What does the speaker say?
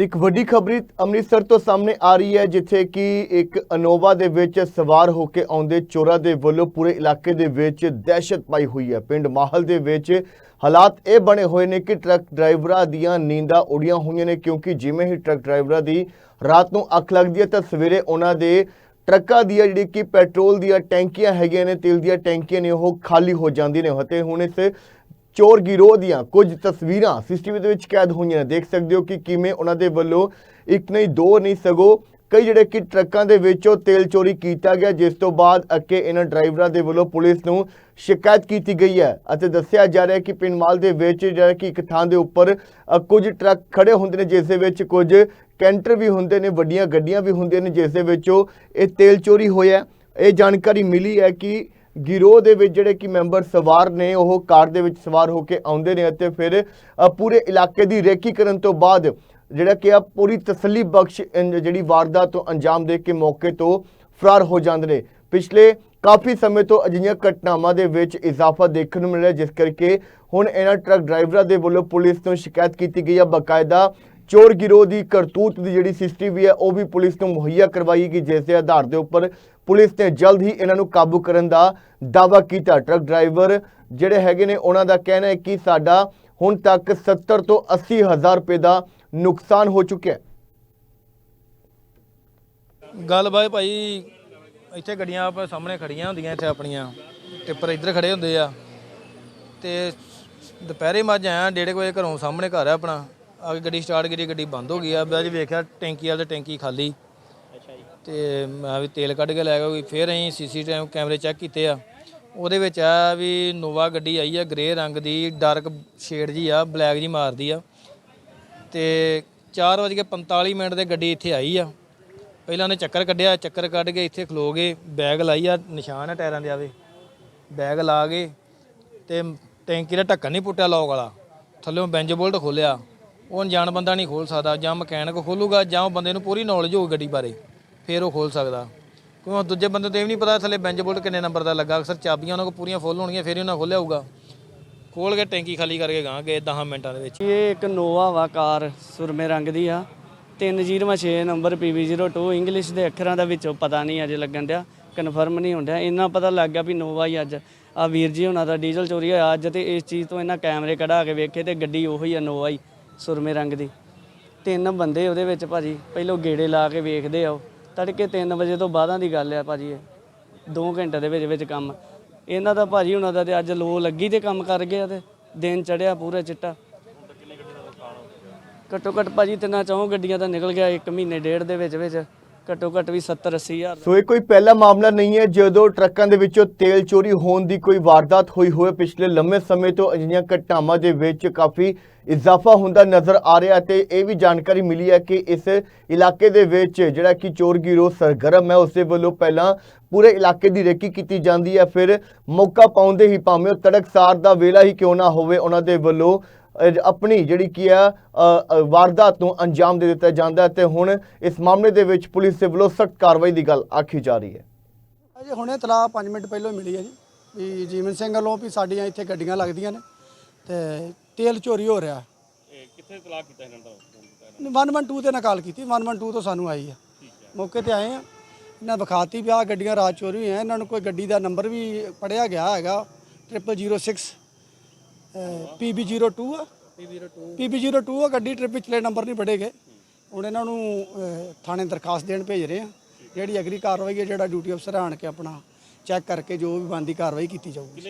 ਤੇ ਇੱਕ ਵੱਡੀ ਖਬਰੀ ਅੰਮ੍ਰਿਤਸਰ ਤੋਂ ਸਾਹਮਣੇ ਆ ਰਹੀ ਹੈ, ਜਿੱਥੇ ਕਿ ਇੱਕ ਅਨੋਵਾ ਦੇ ਵਿੱਚ ਸਵਾਰ ਹੋ ਕੇ ਆਉਂਦੇ ਚੋਰਾਂ ਦੇ ਵੱਲੋਂ ਪੂਰੇ ਇਲਾਕੇ ਦੇ ਵਿੱਚ ਦਹਿਸ਼ਤ ਪਾਈ ਹੋਈ ਹੈ। ਪਿੰਡ ਮਾਹਲ ਦੇ ਵਿੱਚ ਹਾਲਾਤ ਇਹ ਬਣੇ ਹੋਏ ਨੇ ਕਿ ਟਰੱਕ ਡਰਾਈਵਰਾਂ ਦੀਆਂ ਨੀਂਦਾਂ ਉੜੀਆਂ ਹੋਈਆਂ ਨੇ, ਕਿਉਂਕਿ ਜਿਵੇਂ ਹੀ ਟਰੱਕ ਡਰਾਈਵਰਾਂ ਦੀ ਰਾਤ ਨੂੰ ਅੱਖ ਲੱਗਦੀ ਹੈ, ਤਾਂ ਸਵੇਰੇ ਉਹਨਾਂ ਦੇ ਟਰੱਕਾਂ ਦੀਆਂ ਜਿਹੜੀ ਕਿ ਪੈਟਰੋਲ ਦੀਆਂ ਟੈਂਕੀਆਂ ਹੈਗੀਆਂ ਨੇ, ਤੇਲ ਦੀਆਂ ਟੈਂਕੀਆਂ ਨੇ, ਉਹ ਖਾਲੀ ਹੋ ਜਾਂਦੀਆਂ ਨੇ। ਅਤੇ ਹੁਣ ਇਸ ਚੋਰ ਗਿਰੋਹ ਦੀਆਂ ਕੁਝ ਤਸਵੀਰਾਂ ਸੀਸੀਟੀਵੀ ਦੇ ਵਿੱਚ ਕੈਦ ਹੋਈਆਂ ਨੇ। ਦੇਖ ਸਕਦੇ ਹੋ ਕਿ ਕਿਵੇਂ ਉਹਨਾਂ ਦੇ ਵੱਲੋਂ ਇੱਕ ਨਹੀਂ, ਦੋ ਨਹੀਂ, ਸਗੋਂ ਕਈ ਜਿਹੜੇ ਕਿ ਟਰੱਕਾਂ ਦੇ ਵਿੱਚੋਂ ਤੇਲ ਚੋਰੀ ਕੀਤਾ ਗਿਆ, ਜਿਸ ਤੋਂ ਬਾਅਦ ਅੱਗੇ ਇਹਨਾਂ ਡਰਾਈਵਰਾਂ ਦੇ ਵੱਲੋਂ ਪੁਲਿਸ ਨੂੰ ਸ਼ਿਕਾਇਤ ਕੀਤੀ ਗਈ ਹੈ ਅਤੇ ਦੱਸਿਆ ਜਾ ਰਿਹਾ ਹੈ ਕਿ ਪਿੰਡ ਮਾਲ ਦੇ ਵਿੱਚ ਜਿਹੜਾ ਕਿ ਇੱਕ ਥਾਂ ਦੇ ਉੱਪਰ ਕੁਝ ਟਰੱਕ ਖੜੇ ਹੁੰਦੇ ਨੇ, ਜਿਸ ਦੇ ਵਿੱਚ ਕੁਝ ਕੈਂਟਰ ਵੀ ਹੁੰਦੇ ਨੇ, ਵੱਡੀਆਂ ਗੱਡੀਆਂ ਵੀ ਹੁੰਦੀਆਂ ਨੇ, ਜਿਸ ਦੇ ਵਿੱਚੋਂ ਇਹ ਤੇਲ ਚੋਰੀ ਹੋਇਆ ਇਹ ਜਾਣਕਾਰੀ ਮਿਲੀ ਹੈ ਕਿ ਗਿਰੋਹ ਦੇ ਵਿੱਚ ਜਿਹੜੇ ਕਿ ਮੈਂਬਰ ਸਵਾਰ ਨੇ, ਉਹ ਕਾਰ ਦੇ ਵਿੱਚ ਸਵਾਰ ਹੋ ਕੇ ਆਉਂਦੇ ਨੇ ਅਤੇ ਫਿਰ ਪੂਰੇ ਇਲਾਕੇ ਦੀ ਰੇਕੀ ਕਰਨ ਤੋਂ ਬਾਅਦ ਜਿਹੜਾ ਕਿ ਆ ਪੂਰੀ ਤਸੱਲੀ ਬਖਸ਼ ਜਿਹੜੀ ਵਾਰਦਾਤ ਤੋਂ ਅੰਜਾਮ ਦੇ ਕੇ ਮੌਕੇ ਤੋਂ ਫਰਾਰ ਹੋ ਜਾਂਦੇ ਨੇ। ਪਿਛਲੇ ਕਾਫੀ ਸਮੇਂ ਤੋਂ ਅਜਿਹੀਆਂ ਘਟਨਾਵਾਂ ਦੇ ਵਿੱਚ ਇਜ਼ਾਫਾ ਦੇਖਣ ਨੂੰ ਮਿਲ ਰਿਹਾ, ਜਿਸ ਕਰਕੇ ਹੁਣ ਇਹਨਾਂ ਟਰੱਕ ਡਰਾਈਵਰਾਂ ਦੇ ਵੱਲੋਂ ਪੁਲਿਸ ਤੋਂ ਸ਼ਿਕਾਇਤ ਕੀਤੀ ਗਈ ਹੈ ਬਕਾਇਦਾ ਚੋਰ ਗਿਰੋਹ ਦੀ ਕਰਤੂਤ ਦੀ ਜਿਹੜੀ ਸੀਸੀਟੀਵੀ ਹੈ, ਉਹ ਵੀ ਪੁਲਿਸ ਨੂੰ ਮੁਹੱਈਆ ਕਰਵਾਈ ਗਈ, ਜਿਸ ਦੇ ਆਧਾਰ ਦੇ ਉੱਪਰ ਪੁਲਿਸ ਨੇ ਜਲਦ ਹੀ ਇਹਨਾਂ ਨੂੰ ਕਾਬੂ ਕਰਨ ਦਾ ਦਾਅਵਾ ਕੀਤਾ। ਟਰੱਕ ਡਰਾਈਵਰ ਜਿਹੜੇ ਹੈਗੇ ਨੇ, ਉਹਨਾਂ ਦਾ ਕਹਿਣਾ ਹੈ ਕਿ ਸਾਡਾ ਹੁਣ ਤੱਕ 70 ਤੋਂ 80 ਹਜ਼ਾਰ ਰੁਪਏ ਦਾ ਨੁਕਸਾਨ ਹੋ ਚੁੱਕਿਆ ਹੈ। ਗੱਲ ਬਾਏ ਭਾਈ, ਇੱਥੇ ਗੱਡੀਆਂ ਆਪਾਂ ਸਾਹਮਣੇ ਖੜੀਆਂ ਹੁੰਦੀਆਂ ਇੱਥੇ ਆਪਣੀਆਂ ਟਿੱਪਰ ਇੱਧਰ ਖੜੇ ਹੁੰਦੇ ਆ। ਤੇ ਦੁਪਹਿਰੇ ਮੱਝ ਆਇਆ, ਡੇਢ ਕੁ ਵਜੇ ਘਰੋਂ ਸਾਹਮਣੇ ਘਰ ਆ ਆਪਣਾ। ਆ ਕੇ ਗੱਡੀ ਸਟਾਰਟ ਕੀਤੀ ਗੱਡੀ ਬੰਦ ਹੋ ਗਈ ਆ। ਬਾਅਦ 'ਚ ਵੇਖਿਆ ਟੈਂਕੀ ਵਾਲੀ ਟੈਂਕੀ ਖਾਲੀ। ਤੇ ਮੈਂ ਵੀ ਤੇਲ ਕੱਢ ਕੇ ਲੈ ਗਿਆ ਕੋਈ ਫਿਰ ਅਸੀਂ ਸੀਸੀਟੀਵੀ ਕੈਮਰੇ ਚੈੱਕ ਕੀਤੇ ਆ। ਉਹਦੇ ਵਿੱਚ ਆ ਵੀ ਨੋਵਾ ਗੱਡੀ ਆਈ ਆ ਗ੍ਰੇ ਰੰਗ ਦੀ ਡਾਰਕ ਸ਼ੇਡ ਜੀ ਆ ਬਲੈਕ ਜੀ ਮਾਰਦੀ ਆ। ਤੇ 4:45 ਮਿੰਟ ਤੇ ਗੱਡੀ ਇੱਥੇ ਆਈ ਆ। ਪਹਿਲਾਂ ਉਹਨੇ ਚੱਕਰ ਕੱਢਿਆ ਚੱਕਰ ਕੱਢ ਕੇ ਇੱਥੇ ਖਲੋ ਗਏ ਬੈਗ ਲਾਈ ਆ ਨਿਸ਼ਾਨ ਆ ਟਾਇਰਾਂ ਦੇ ਆਵੇ ਬੈਗ ਲਾ ਕੇ ਤੇ ਟੈਂਕੀ ਦਾ ਢੱਕਣ ਨਹੀਂ ਪੁੱਟਿਆ ਲੌਕ ਵਾਲਾ। ਥੱਲੇੋਂ ਬੈਂਜ ਬੋਲਟ ਖੋਲਿਆ। ਉਹ ਅਣਜਾਣ ਬੰਦਾ ਨਹੀਂ ਖੋਲ ਸਕਦਾ, ਜਾਂ ਮਕੈਨਿਕ ਖੋਲੂਗਾ, ਜਾਂ ਉਹ ਬੰਦੇ ਨੂੰ ਪੂਰੀ ਨੌਲੇਜ ਹੋਊ ਗੱਡੀ ਬਾਰੇ, ਫਿਰ ਉਹ ਖੋਲ ਸਕਦਾ। ਕਿਉਂਕਿ ਦੂਜੇ ਬੰਦੇ 'ਤੇ ਵੀ ਨਹੀਂ ਪਤਾ ਥੱਲੇ ਬੈਂਚ ਬੋਲਟ ਕਿੰਨੇ ਨੰਬਰ ਦਾ ਲੱਗਾ, ਅਕਸਰ ਚਾਬੀਆਂ ਉਹਨਾਂ ਕੋਲ ਪੂਰੀਆਂ ਫੁੱਲ ਹੋਣਗੀਆਂ, ਫਿਰ ਹੀ ਉਹਨਾਂ ਖੋਲਿਆ ਹੋਊਗਾ। ਖੋਲ ਕੇ ਟੈਂਕੀ ਖਾਲੀ ਕਰਕੇ ਗਾਂ ਗਏ 10 ਮਿੰਟਾਂ ਦੇ ਵਿੱਚ। ਇਹ ਇੱਕ ਨੋਵਾ ਵਾ ਕਾਰ, ਸੁਰਮੇ ਰੰਗ ਦੀ ਆ। 3006 ਨੰਬਰ PV02 ਇੰਗਲਿਸ਼ ਦੇ ਅੱਖਰਾਂ ਦਾ ਵਿੱਚੋਂ ਪਤਾ ਨਹੀਂ ਅਜੇ ਲੱਗਣ ਡਿਆ ਕਨਫਰਮ ਨਹੀਂ ਹੁੰਦਿਆ ਇੰਨਾ ਪਤਾ ਲੱਗ ਗਿਆ ਵੀ ਨੋਵਾ ਹੀ ਅੱਜ, ਆ ਵੀਰ ਜੀ ਉਹਨਾਂ ਦਾ ਡੀਜ਼ਲ ਚੋਰੀ ਹੋਇਆ, ਅੱਜ ਤੇ ਇਸ ਚੀਜ਼ ਤੋਂ ਇਹਨਾਂ ਕੈਮਰੇ ਕਢਾ ਕੇ ਵੇਖੇ ਤੇ ਗੱਡੀ ਉਹੀ ਆ ਨੋਵਾ ਹੀ। ਸੁਰਮੇ ਰੰਗ ਦੀ। ਤਿੰਨ ਬੰਦੇ ਉਹਦੇ ਵਿੱਚ ਭਾਜੀ, ਪਹਿਲੋਂ ਗੇੜੇ ਲਾ ਕੇ ਵੇਖਦੇ ਆ ਉਹ। ਤੜਕੇ 3 ਵਜੇ ਤੋਂ ਬਾਅਦਾਂ ਦੀ ਗੱਲ ਆ ਭਾਜੀ ਇਹ। 2 ਘੰਟੇ ਦੇ ਵਿੱਚ ਵਿੱਚ ਕੰਮ। ਇਹਨਾਂ ਦਾ ਭਾਜੀ, ਉਹਨਾਂ ਦਾ ਤੇ ਅੱਜ ਲੋ ਲੱਗੀ ਤੇ ਕੰਮ ਕਰ ਗਿਆ ਤੇ ਦਿਨ ਚੜਿਆ ਪੂਰਾ ਚਿੱਟਾ। ਘੱਟੋ ਘੱਟ ਭਾਜੀ ਤਿੰਨਾਂ ਚੌਂ ਗੱਡੀਆਂ ਦਾ ਨਿਕਲ ਗਿਆ ਇੱਕ ਮਹੀਨੇ ਡੇਢ ਦੇ ਵਿੱਚ ਵਿੱਚ। ਘੱਟੋ ਘੱਟ ਵੀ 70 80 ਹਜ਼ਾਰ ਸੋ ਇਹ ਕੋਈ ਪਹਿਲਾ ਮਾਮਲਾ ਨਹੀਂ ਹੈ ਜਦੋਂ ਟਰੱਕਾਂ ਦੇ ਵਿੱਚੋਂ ਤੇਲ ਚੋਰੀ ਹੋਣ ਦੀ ਕੋਈ ਵਾਰਦਾਤ ਹੋਈ ਹੋਵੇ। ਪਿਛਲੇ ਲੰਮੇ ਸਮੇਂ ਤੋਂ ਅਜਿਹੀਆਂ ਘਟਨਾਵਾਂ ਦੇ ਵਿੱਚ ਕਾਫੀ ਇਜ਼ਾਫਾ ਹੁੰਦਾ ਨਜ਼ਰ ਆ ਰਿਹਾ ਤੇ ਇਹ ਵੀ ਜਾਣਕਾਰੀ ਮਿਲੀ ਹੈ ਕਿ ਇਸ ਇਲਾਕੇ ਦੇ ਵਿੱਚ ਜਿਹੜਾ ਕਿ ਚੋਰ ਗਿਰੋਹ ਸਰਗਰਮ ਹੈ ਉਸ ਵੱਲੋਂ ਪਹਿਲਾਂ ਪੂਰੇ ਇਲਾਕੇ ਦੀ ਰੇਕੀ ਕੀਤੀ ਜਾਂਦੀ ਹੈ। ਫਿਰ ਮੌਕਾ ਪਾਉਂਦੇ ਹੀ ਭਾਵੇਂ ਉਹ ਤੜਕਸਾਰ ਦਾ ਵੇਲਾ ਹੀ ਕਿਉਂ ਨਾ ਹੋਵੇ, ਉਹਨਾਂ ਦੇ ਵੱਲੋਂ ਆਪਣੀ ਜਿਹੜੀ ਕੀ ਆ ਵਾਰਦਾਤ ਨੂੰ ਅੰਜਾਮ ਦੇ ਦਿੱਤਾ ਜਾਂਦਾ ਹੈ ਤੇ ਹੁਣ ਇਸ ਮਾਮਲੇ ਦੇ ਵਿੱਚ ਪੁਲਿਸ ਦੇ ਵੱਲੋਂ ਸਖਤ ਕਾਰਵਾਈ ਦੀ ਗੱਲ ਆਖੀ ਜਾ ਰਹੀ ਹੈ। ਅਜੇ ਹੁਣੇ ਤਲਾਹ 5 ਮਿੰਟ ਪਹਿਲਾਂ ਮਿਲੀ ਹੈ ਜੀ ਵੀ ਜੀਵਨ ਸਿੰਘ ਵੱਲੋਂ ਵੀ ਸਾਡੀਆਂ ਇੱਥੇ ਗੱਡੀਆਂ ਲੱਗਦੀਆਂ ਨੇ ਤੇ ਤੇਲ ਚੋਰੀ ਹੋ ਰਿਹਾ। ਕਿੱਥੇ ਤਲਾਹ ਕੀਤਾ ਇਹਨਾਂ ਦਾ? 112 ਤੇ ਨਕਾਲ ਕੀਤੀ 112 ਤੋਂ ਸਾਨੂੰ ਆਈ ਆ। ਮੌਕੇ ਤੇ ਆਏ ਆ ਇਹਨਾਂ ਵਿਖਾਤੀ ਵੀ ਆ ਗੱਡੀਆਂ ਰਾਤ ਚੋਰੀ ਹੋਈਆਂ ਇਹਨਾਂ ਨੂੰ ਕੋਈ ਗੱਡੀ ਦਾ ਨੰਬਰ ਵੀ ਪੜਿਆ ਗਿਆ ਹੈਗਾ 0006 PB02 ਆ। PB02 ਆ ਗੱਡੀ ਟ੍ਰਿਪ ਪਿਛਲੇ ਨੰਬਰ ਨਹੀਂ ਪੜੇ ਗਏ। ਹੁਣ ਇਹਨਾਂ ਨੂੰ ਅਹ, ਥਾਣੇ ਦਰਖਾਸਤ ਦੇਣ ਭੇਜ ਰਹੇ ਆ। ਜਿਹੜੀ ਅਗਲੀ ਕਾਰਵਾਈ ਹੈ ਜਿਹੜਾ ਡਿਊਟੀ ਅਫਸਰ ਆਣ ਕੇ ਆਪਣਾ ਚੈੱਕ ਕਰਕੇ ਜੋ ਵੀ ਬਣਦੀ ਕਾਰਵਾਈ ਕੀਤੀ ਜਾਊਗੀ।